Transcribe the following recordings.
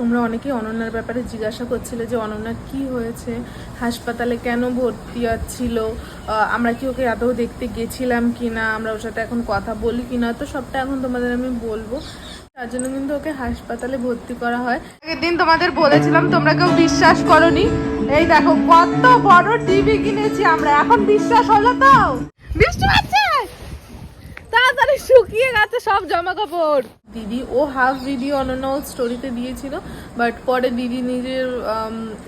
তোমরা অনেকেই অনন্যার ব্যাপারে জিজ্ঞাসা করছিলে যে অনন্যার কি হয়েছে, হাসপাতালে কেন ভর্তি ছিল আমরা কি ওকে আদৌ দেখতে গেছিলাম কি না আমরা ওর সাথে এখন কথা বলি কি না তো সবটা এখন তোমাদের আমি বলব। তার জন্য কিন্তু ওকে হাসপাতালে ভর্তি করা হয়। আগের দিন তোমাদের বলেছিলাম, তোমরা কেউ বিশ্বাস করনি। এই দেখো, কত বড় টিভি কিনেছি আমরা, এখন বিশ্বাস হলো তো? বৃষ্টি হচ্ছে তাড়াতাড়ি শুকিয়ে গেছে সব জামা কাপড় দিদি ও হাফ ভিডিও অনন্য স্টোরিতে দিয়েছিল বাট পরে দিদি নিজের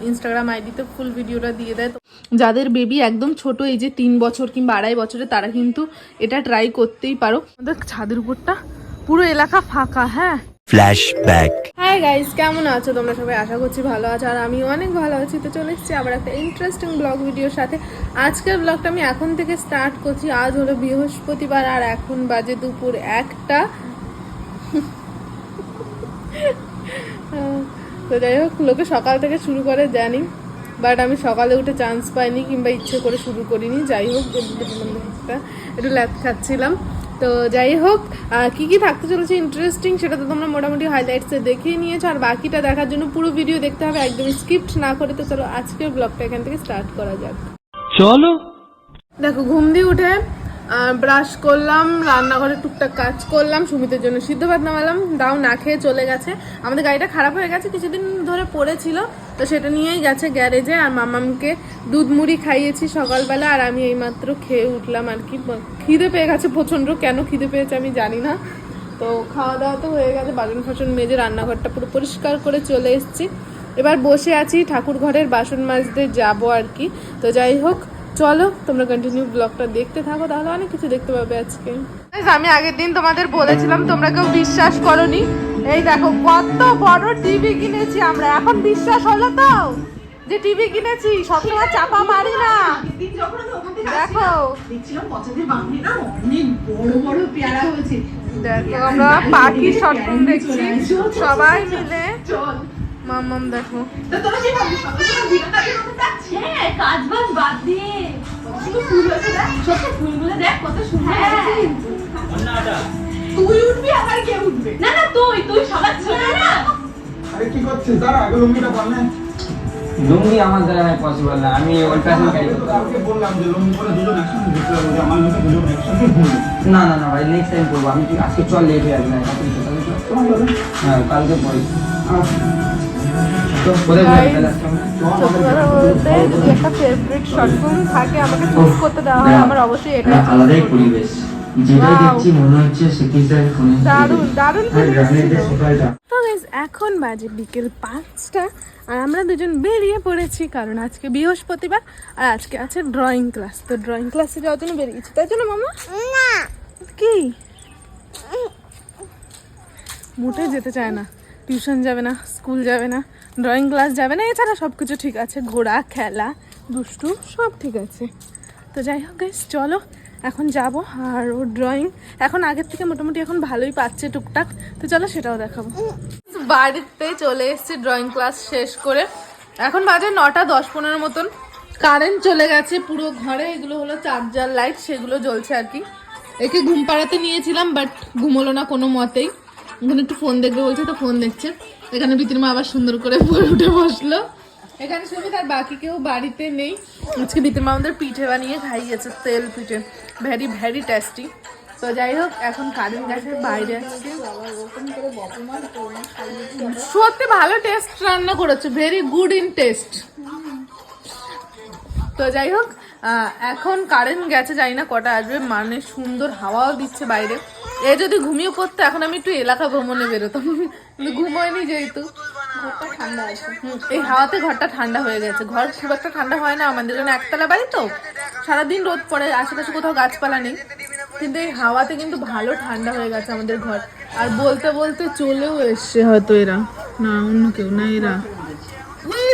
ইনস্টাগ্রাম আইডিতে ফুল ভিডিওটা দিয়ে দেয়। তো যাদের বেবি একদম ছোট এই যে তিন বছর কিংবা আড়াই বছরে তারা কিন্তু এটা ট্রাই করতেই পারো। আমাদের ছাদের উপরটা পুরো এলাকা ফাঁকা হ্যাঁ. হাই গাইস কেমন আছো? তোমরা সবাই আশা করছি ভালো আছো আর আমি অনেক ভালো আছি। তো চলে এসেছি আবার একটা ইন্টারেস্টিং ব্লগ ভিডিওর সাথে। আজকের ব্লগটা আমি এখন থেকে স্টার্ট করছি। আজ হলো বৃহস্পতিবার আর এখন বাজে দুপুর একটা। তো যাই হোক লোকে সকাল থেকে শুরু করে জানি। বাট আমি সকালে উঠে চান্স পাইনি কিংবা ইচ্ছে করে শুরু করিনি। যাই হোক একটু ল্যাপ খাচ্ছিলাম। তো যাই হোক কি কি থাকতে চলেছে ইন্টারেস্টিং সেটা তো তোমরা মোটামুটি হাইলাইটসে দেখিয়ে নিয়েছো। আর বাকিটা দেখার জন্য পুরো ভিডিও দেখতে হবে একদমই স্কিপ্ট না করে। তো চলো আজকের ব্লগটা এখান থেকে স্টার্ট করা যাক। চলো। দেখো ঘুম দিয়ে উঠে ব্রাশ করলাম, রান্নাঘরে টুকটাক কাজ করলাম, সুমিতের জন্য সিদ্ধ ভাত নামালাম, দাও না খেয়ে চলে গেছে। আমাদের গাড়িটা খারাপ হয়ে গেছে, কিছুদিন ধরে পড়েছিল, তো সেটা নিয়েই গেছে গ্যারেজে, আর মামামকে দুধ মুড়ি খাইয়েছি সকালবেলা, আর আমি এইমাত্র খেয়ে উঠলাম আর কি। খিদে পেয়ে গেছে প্রচণ্ড, কেন খিদে পেয়েছে আমি জানি না। তো খাওয়া দাওয়া তো হয়ে গেছে বাসন ফাসন মেজে রান্নাঘরটা পুরো পরিষ্কার করে চলে এসেছি। এবার বসে আছি ঠাকুর ঘরের বাসন মাজতে, যাব আর কি। তো যাই হোক চলো, তোমরা কন্টিনিউ ব্লগটা দেখতে থাকো, তাহলে অনেক কিছু দেখতে পাবে আজকে। আমি আগের দিন তোমাদের বলেছিলাম, তোমরা কেউ বিশ্বাস করনি। এই দেখো, কত বড় টিভি কিনেছি আমরা, এখন বিশ্বাস হলো তো যে টিভি কিনেছি, সবসময় চাপা মারি না। দেখো। দেখো, আমরা পাখি শর্ট দেখছি, সবাই মিলে। চল মাম্মাম দেখো। হ্যাঁ কাজ বাজ বাদ দিয়ে কত সুন্দর ফুল হয়েছে দেখ। সত্য ফুলগুলো দেখ কত সুন্দর তুই উঠবি আবার কে উঠবে? না না তুই তুই সবার ছোট না আরে কি করছিস? দাঁড়া আগে লুঙ্গিটা পারলে লুঙ্গি আমার দ্বারা পসিবল না। আমি ওল্ড ফ্যাশন ক্যারি করতে পারব। বললাম যে লুঙ্গি পরে দুজন একসঙ্গে ঘুরতে যাব যে আমার লুঙ্গি দুজন একসঙ্গে ঘুরবো। না না না ভাই নেক্সট টাইম করব। আমি কি- আজকে চল লেট হয়ে যাবে না কালকে। হ্যাঁ কালকে পরে। তো সত্যি বলতে যদি একটা ফেভারিট শর্ট ফিল্ম থাকে আমাকে চুজ করতে দেওয়া হয় আমার অবশ্যই এটা আলাদাই পরিবেশ যেটা দেখছি মনে হচ্ছে সিটিজের ফোনে দারুণ দারুণ তো এখন বাজে বিকেল পাঁচটা আর আমরা দুজন বেরিয়ে পড়েছি কারণ আজকে বৃহস্পতিবার আর আজকে আছে ড্রয়িং ক্লাস তো ড্রয়িং ক্লাসে যাওয়ার জন্য বেরিয়েছি তাই জন্য মামা? না। কি? মোটে যেতে চায় না। টিউশন যাবে না স্কুল যাবে না। ড্রয়িং ক্লাস যাবে না, এছাড়া সব কিছু ঠিক আছে। ঘোরা খেলা, দুষ্টু, সব ঠিক আছে। তো যাই হোক গাইস চলো, এখন যাব। আর ও ড্রয়িং এখন আগের থেকে মোটামুটি এখন ভালোই পাচ্ছে টুকটাক। তো চলো সেটাও দেখাবো। বাড়িতে চলে এসেছি ড্রয়িং ক্লাস শেষ করে। এখন বাজে নটা দশ পনেরো মতন। কারেন্ট চলে গেছে পুরো ঘরে, এগুলো হলো চার্জার লাইট সেগুলো জ্বলছে আর কি। একে ঘুম পাড়াতে নিয়েছিলাম বাট ঘুমোলো না কোনো মতেই। এখানে একটু ফোন দেখবে, বলছে তো ফোন দেখছে। এখানে বিতির মা আবার সুন্দর করে উঠে বসল। এখানে সুমিত তার বাকি কেউ বাড়িতে নেই। আজকে বিতির মা আমাদের পিঠে বানিয়ে খাইয়েছে, তেল পিঠে। ভ্যারি ভ্যারি টেস্টি তো যাই হোক, এখন কারেন্ট গেছে বাইরে আসছে সত্যি ভালো টেস্ট রান্না করেছ ভেরি গুড ইন টেস্ট তো যাই হোক এখন কারেন্ট গেছে, জানি না কটা আসবে। মানে সুন্দর হাওয়াও দিচ্ছে বাইরে। এ যদি ঘুমিয়ে পড়তো এখন আমি একটু এলাকা ভ্রমণে বেরোতাম। কিন্তু ঘুমোয়নি যেহেতু। ঘরটা ঠান্ডা আছে। এই হাওয়াতে ঘরটা ঠান্ডা হয়ে গেছে। ঘর খুব একটা ঠান্ডা হয় না আমাদের জন্য একতলা বাড়ি তো। সারাদিন রোদ পড়ে আশেপাশে কোথাও গাছপালা নেই। কিন্তু এই হাওয়াতে কিন্তু ভালো ঠান্ডা হয়ে গেছে আমাদের ঘর। আর বলতে বলতে চলেও এসছে হয়তো এরা। না অন্য কেউ না এরা।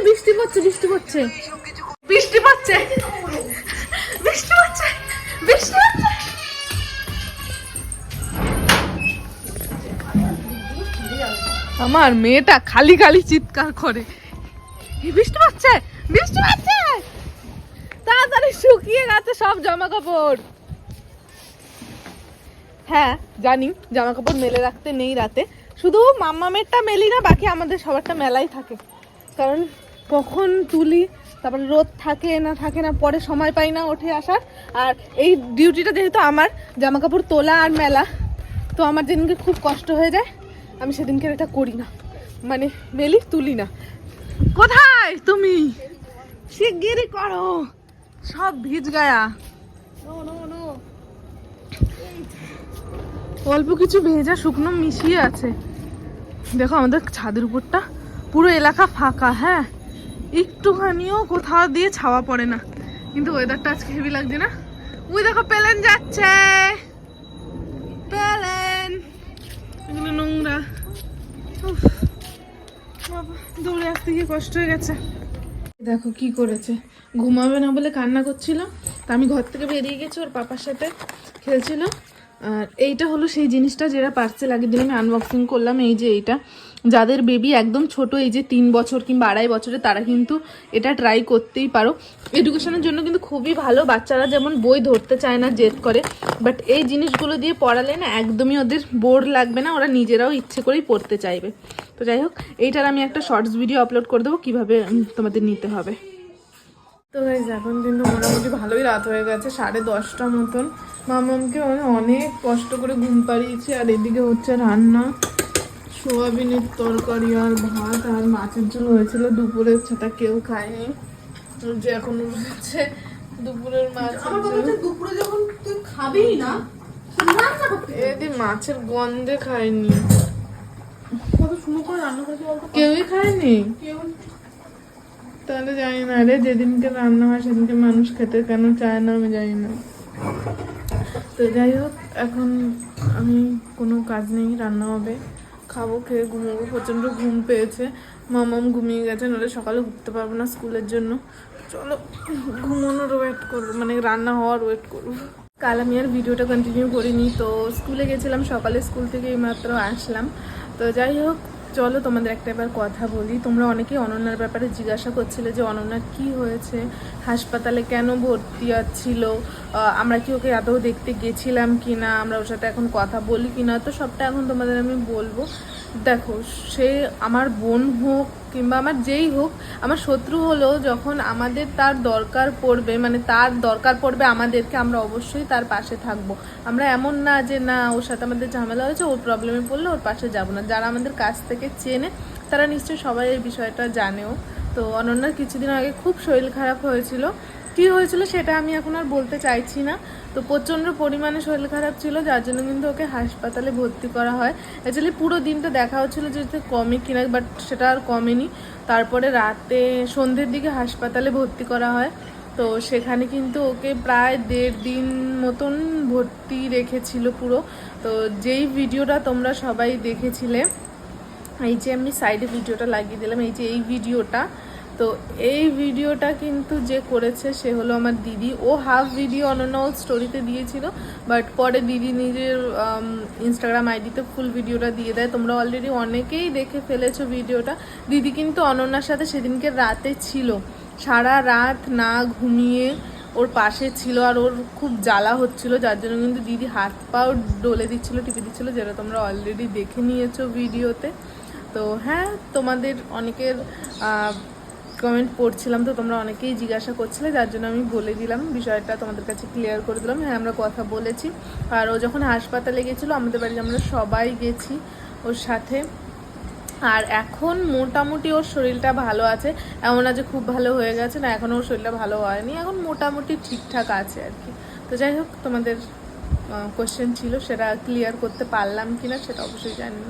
বৃষ্টি পড়ছে বৃষ্টি পড়ছে। বৃষ্টি পড়ছে? আমার মেয়েটা খালি খালি চিৎকার করে। বৃষ্টি পড়ছে বৃষ্টি পড়ছে তাড়াতাড়ি শুকিয়ে গেছে সব জামা কাপড় হ্যাঁ জানি জামা কাপড় মেলে রাখতে নেই রাতে। শুধু মাম্মামেরটা মেলি না, বাকি আমাদের সবারটা মেলাই থাকে। কারণ কখন তুলি, তারপরে রোদ থাকে না থাকে না, পরে সময় পাই না উঠে আসার। আর এই ডিউটিটা যেহেতু আমার জামা কাপড় তোলা আর মেলা, তো আমার যেদিনকে খুব কষ্ট হয়ে যায় আমি সেদিনকে এটা করি না। মানে মেলি তুলি না। কোথায় তুমি? শিগগিরই করো। সব ভিজ গায়া। অল্প কিছু ভেজা শুকনো মিশিয়ে আছে। দেখো আমাদের ছাদের উপরটা পুরো এলাকা ফাঁকা হ্যাঁ? একটুখানিও কোথাও দিয়ে ছাওয়া পড়ে না। কিন্তু ওয়েদারটা আজকে হেভি লাগছে না। ওই দেখো প্লেন যাচ্ছে প্লেন এগুলো নোংরা। দৌড়ে আসতে গিয়ে কষ্ট হয়ে গেছে। দেখো কি করেছে। ঘুমাবে না বলে কান্না করছিল। তা আমি ঘর থেকে বেরিয়ে গেছি, ওর পাপার সাথে খেলছিল। আর এইটা হলো সেই জিনিসটা যেটা পার্সেল আগের দিন আমি আনবক্সিং করলাম, এই যে এইটা। যাদের বেবি একদম ছোট, এই যে তিন বছর কিংবা আড়াই বছরে তারা কিন্তু এটা ট্রাই করতেই পারো। এডুকেশনের জন্য কিন্তু খুবই ভালো, বাচ্চারা যেমন বই ধরতে চায় না, জেদ করে। বাট এই জিনিসগুলো দিয়ে পড়ালে না একদমই ওদের বোর লাগবে না, ওরা নিজেরাও ইচ্ছে করেই পড়তে চাইবে। তো যাই হোক, এইটার আমি একটা শর্টস ভিডিও আপলোড করে দেবো, কীভাবে তোমাদের নিতে হবে। তো গাইজ এখন কিন্তু মোটামুটি ভালোই রাত হয়ে গেছে সাড়ে দশটা মতন। মামামকে মানে অনেক কষ্ট করে ঘুম পাড়িয়েছি আর এদিকে হচ্ছে রান্না। সোয়াবিনের তরকারি আর ভাত আর মাছের ঝোল হয়েছিল দুপুরের সেটা কেউ খায়নি। যে এখন হচ্ছে দুপুরের মাছ দুপুরে যখন তুই খাবি না এদি মাছের গন্ধে খায়নি। কত করে রান্না কেউই খায়নি? কেউ তাহলে জানি না রে, যেদিনকে রান্না হয় সেদিনকে মানুষ খেতে কেন চায় না আমি জানি না। তো যাই হোক, এখন আমি কোনো কাজ নেই, রান্না হবে। খাব, খেয়ে ঘুমোবো, প্রচণ্ড ঘুম পেয়েছে। মামাম ঘুমিয়ে গেছে, নাহলে সকালে উঠতে পারব না স্কুলের জন্য। চলো ঘুমানোর ওয়েট করব মানে রান্না হওয়ার ওয়েট করব। কাল আমি আর ভিডিওটা কন্টিনিউ করিনি, তো স্কুলে গেছিলাম, সকালে স্কুল থেকে এইমাত্র আসলাম। তো যাই হোক চলো তোমাদের একটা এবার কথা বলি। তোমরা অনেকেই অনন্যার ব্যাপারে জিজ্ঞাসা করছিলে যে অনন্যার কি হয়েছে, হাসপাতালে কেন ভর্তি ছিল আমরা কি ওকে আদৌ দেখতে গেছিলাম কি না আমরা ওর সাথে এখন কথা বলি কি না তো সবটা এখন তোমাদের আমি বলব। দেখো, সে আমার বোন হোক কিংবা আমার যেই হোক, আমার শত্রু হলেও যখন আমাদের তার দরকার পড়বে মানে তার দরকার পড়বে আমাদেরকে, আমরা অবশ্যই তার পাশে থাকব। আমরা এমন না যে, না, ওর সাথে আমাদের ঝামেলা হয়েছে, ওর প্রবলেমে পড়লে ওর পাশে যাব না। যারা আমাদের কাছ থেকে চেনে, তারা নিশ্চয়ই সবাই এই বিষয়টা জানেও। তো অনন্যার কিছুদিন আগে খুব শরীর খারাপ হয়েছিল। কী হয়েছিল সেটা আমি এখন আর বলতে চাইছি না। তো প্রচণ্ড পরিমাণে শরীর খারাপ ছিল, যার জন্য কিন্তু ওকে হাসপাতালে ভর্তি করা হয়। অ্যাকচুয়ালি পুরো দিনটা দেখা হচ্ছিল যে কমে কিনা বাট সেটা আর কমেনি। তারপরে রাতে সন্ধ্যের দিকে হাসপাতালে ভর্তি করা হয়। তো সেখানে কিন্তু ওকে প্রায় দেড় দিন মতন ভর্তি রেখেছিল পুরো। তো যেই ভিডিওটা তোমরা সবাই দেখেছিলে, এই যে আমি সাইডে ভিডিওটা লাগিয়ে দিলাম, এই যে এই ভিডিওটা তো এই ভিডিওটা কিন্তু যে করেছে সে হলো আমার দিদি। ও হাফ ভিডিও অনন্য স্টোরিতে দিয়েছিল বাট পরে দিদি নিজের ইনস্টাগ্রাম আইডিতে ফুল ভিডিওটা দিয়ে দেয়। তোমরা অলরেডি অনেকেই দেখে ফেলেছো ভিডিওটা। দিদি কিন্তু অনন্যার সাথে সেদিনকে রাতে ছিল। সারা রাত না ঘুমিয়ে ওর পাশে ছিল আর ওর খুব জ্বালা হচ্ছিল, যার জন্য কিন্তু দিদি হাত পাও ডলে দিচ্ছিল, টিপে দিচ্ছিল, যেটা তোমরা অলরেডি দেখে নিয়েছো ভিডিওতে। তো হ্যাঁ তোমাদের অনেকের কমেন্ট পড়ছিলাম তো তোমরা অনেকেই জিজ্ঞাসা করছিলে, যার জন্য আমি বলে দিলাম। বিষয়টা তোমাদের কাছে ক্লিয়ার করে দিলাম। হ্যাঁ আমরা কথা বলেছি। আর ও যখন হাসপাতালে গেছিল, আমাদের বাড়িতে আমরা সবাই গেছি ওর সাথে। আর এখন মোটামুটি ওর শরীরটা ভালো আছে। এমন না যে খুব ভালো হয়ে গেছে না, এখন ওর শরীরটা ভালো হয়নি। এখন মোটামুটি ঠিকঠাক আছে আর কি। তো যাই হোক, তোমাদের কোশ্চেন ছিল, সেটা ক্লিয়ার করতে পারলাম কিনা সেটা অবশ্যই জানি।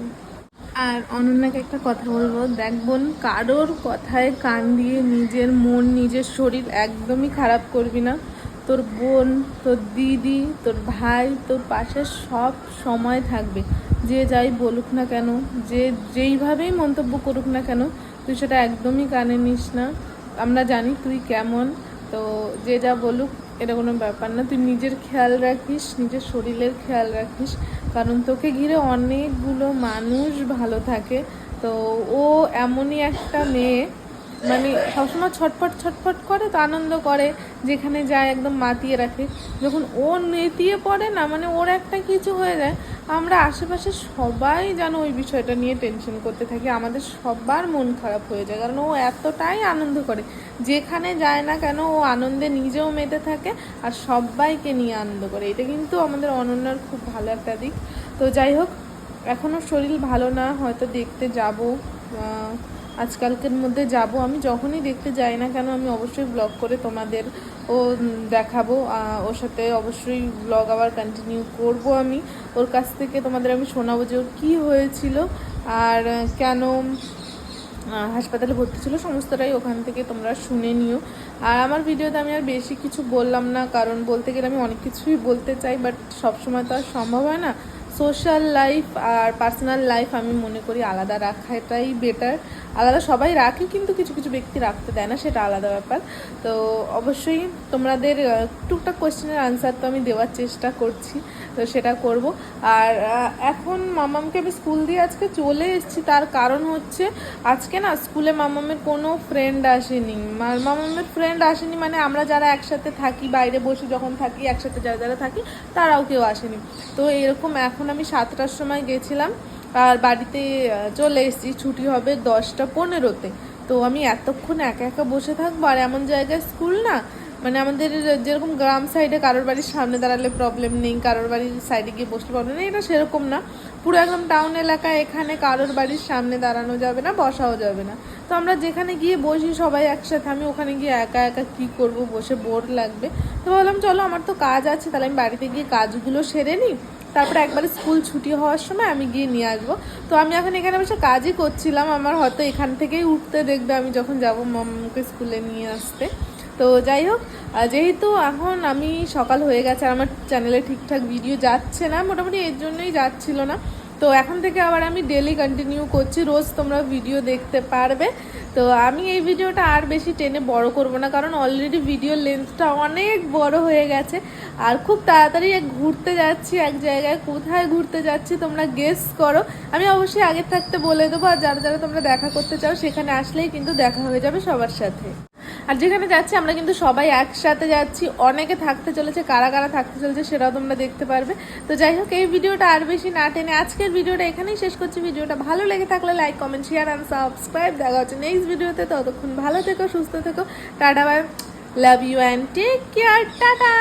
আর অনন্যাকে একটা কথা বলব। দেখ বোন, কারোর কথায় কান দিয়ে নিজের মন, নিজের শরীর একদমই খারাপ করবি না। তোর বোন, তোর দিদি, তোর ভাই, তোর পাশে সব সময় থাকবে। যে যাই বলুক না কেন, যে যেইভাবেই মন্তব্য করুক না কেন, তুই সেটা একদমই কানে নিস না। আমরা জানি তুই কেমন, তো যে যা বলুক এটা কোনো ব্যাপার না। তুই নিজের খেয়াল রাখিস, নিজের শরীরের খেয়াল রাখিস। কারণ তোকে ঘিরে অনেকগুলো মানুষ ভালো থাকে। তো ও এমনই একটা মেয়ে মানে সবসময় ছটফট ছটফট করে, তো আনন্দ করে, যেখানে যায় একদম মাতিয়ে রাখে। যখন ও নেতিয়ে পড়ে না মানে ওর একটা কিছু হয়ে যায়। আমরা আশেপাশে সবাই যেন ওই বিষয়টা নিয়ে টেনশন করতে থাকি। আমাদের সবার মন খারাপ হয়ে যায়, কারণ ও এতটাই আনন্দ করে। যেখানে যায় না কেন, ও আনন্দে নিজেও মেতে থাকে আর সবাইকে নিয়ে আনন্দ করে। এটা কিন্তু আমাদের অনন্যার খুব ভালো একটা দিক। তো যাই হোক এখনও শরীর ভালো না, হয়তো দেখতে যাব। আজকালকের মধ্যে যাব। আমি যখনই দেখতে যাই না কেন, আমি অবশ্যই ব্লগ করে তোমাদের ও দেখাবো। ওর সাথে অবশ্যই ব্লগ আবার কন্টিনিউ করব আমি। ওর কাছ থেকে তোমাদের আমি শোনাবো যে ওর কী হয়েছিল আর কেন হাসপাতালে ভর্তি ছিল, সমস্তটাই ওখান থেকে তোমরা শুনে নিও। আর আমার ভিডিওতে আমি আর বেশি কিছু বললাম না, কারণ বলতে গেলে আমি অনেক কিছুই বলতে চাই বাট সবসময় তো আর সম্ভব হয় না। সোশ্যাল লাইফ আর পার্সোনাল লাইফ আমি মনে করি আলাদা রাখাটাই বেটার আলাদা সবাই রাখে, কিন্তু কিছু কিছু ব্যক্তি রাখতে দেয় না, সেটা আলাদা ব্যাপার। তো অবশ্যই তোমাদের টুকটাক কোয়েশ্চেনের আনসার তো আমি দেওয়ার চেষ্টা করছি, তো সেটা করব। আর এখন মামামকে আমি স্কুল দিয়ে আজকে চলে এসেছি, তার কারণ হচ্ছে আজকে না স্কুলে মামামের কোনো ফ্রেন্ড আসেনি। মামামের ফ্রেন্ড আসেনি মানে আমরা যারা একসাথে থাকি, বাইরে বসে যখন থাকি, একসাথে যারা যারা থাকি, তারাও কেউ আসেনি। তো এরকম এখন আমি সাতটার সময় গেছিলাম আর বাড়িতে চলে এসেছি। ছুটি হবে দশটা পনেরোতে। তো আমি এতক্ষণ একা একা বসে থাকব, আর এমন জায়গায় স্কুল না মানে আমাদের যেরকম গ্রাম সাইডে কারোর বাড়ির সামনে দাঁড়ালে প্রবলেম নেই, কারোর বাড়ির সাইডে গিয়ে বসলে প্রবলেম নেই, এটা সেরকম না। পুরো একদম টাউন এলাকায় এখানে কারোর বাড়ির সামনে দাঁড়ানো যাবে না, বসাও যাবে না। তো আমরা যেখানে গিয়ে বসি সবাই একসাথে, আমি ওখানে গিয়ে একা একা কী করব, বসে বোর লাগবে। তো বললাম চলো আমার তো কাজ আছে, তাহলে আমি বাড়িতে গিয়ে কাজগুলো সেরে নিই। তারপরে একবারে স্কুল ছুটি হওয়ার সময় আমি গিয়ে নিয়ে আসব। তো আমি এখন এখানে বসে কাজই করছিলাম, আমার হয়তো এখান থেকেই উঠতে দেখবে আমি যখন যাব মামকে স্কুলে নিয়ে আসতে। তো যাই হোক যেহেতু এখন আমি সকাল হয়ে গেছে আর আমার চ্যানেলে ঠিকঠাক ভিডিও যাচ্ছে না, মোটামুটি এর জন্যই যাচ্ছিল না। তো এখন থেকে আবার আমি ডেলি কন্টিনিউ করছি, রোজ তোমরা ভিডিও দেখতে পারবে। তো আমি এই ভিডিওটা আর বেশি টেনে বড় করব না, কারণ অলরেডি ভিডিও লেন্থটা অনেক বড় হয়ে গেছে। আর খুব তাড়াতাড়ি ঘুরতে যাচ্ছি এক জায়গায়। কোথায় ঘুরতে যাচ্ছি তোমরা গেস করো। আমি অবশ্যই আগে থাকতে বলে দেবো আর যারা যারা তোমরা দেখা করতে চাও সেখানে আসলেই কিন্তু দেখা হয়ে যাবে সবার সাথে। আর যেখানে যাচ্ছি আমরা কিন্তু সবাই একসাথে যাচ্ছি। অনেকে থাকতে চলেছে, কারা কারা থাকতে চলেছে সেটাও তোমরা দেখতে পারবে। তো যাই হোক, এই ভিডিওটা আর বেশি না টেনে আজকের ভিডিওটা এখানেই শেষ করছি। ভিডিওটা ভালো লেগে থাকলে like comment share and subscribe দেখা হচ্ছে নেক্সট ভিডিওতে। ততক্ষণ ভালো থেকো, সুস্থ থেকো। Tata bye love you and take care tata.